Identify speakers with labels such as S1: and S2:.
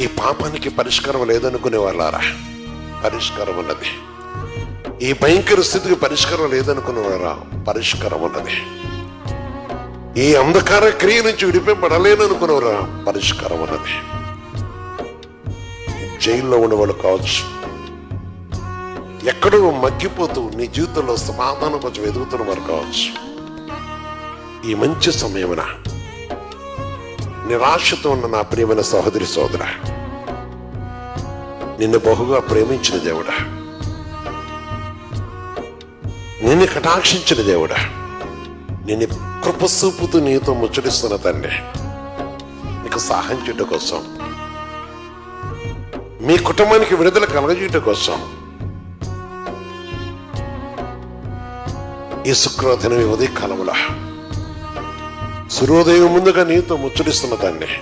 S1: ఈ పాపానికి పరిష్కారం లేదనుకునే వాళ్ళారా? పరిష్కారం ఉన్నది. ఈ భయంకర స్థితికి పరిష్కారం లేదనుకునేవారా పరిష్కారం ఉన్నది. ఈ అంధకార క్రియ నుంచి విడిపింపడలేననుకునేవారా పరిష్కారం ఉన్నది. జైల్లో ఉన్నవాళ్ళు కావచ్చు. ఎక్కడో మగ్గిపోతూ నీ జీవితంలో సమాధానం కొంచెం ఎదుగుతున్న వారు కావచ్చు. ఈ మంచి సమయమున నిరాశతో ఉన్న నా ప్రియమైన సహోదరి సోదర నిన్ను బహుగా ప్రేమించిన దేవుడా నిన్ను కటాక్షించిన దేవుడా నిన్ను కృపసూపుతూ నీతో ముచ్చటిస్తున్న తండ్రి నీకు సహాయం చేయటం కోసం మీ కుటుంబానికి విడుదల కలగజేయటం కోసం ఈ శుక్రదినం ఈ ఉదయ కాలంలో సూర్యోదయం ముందుగా నీతో ముచ్చటిస్తున్న తండ్రి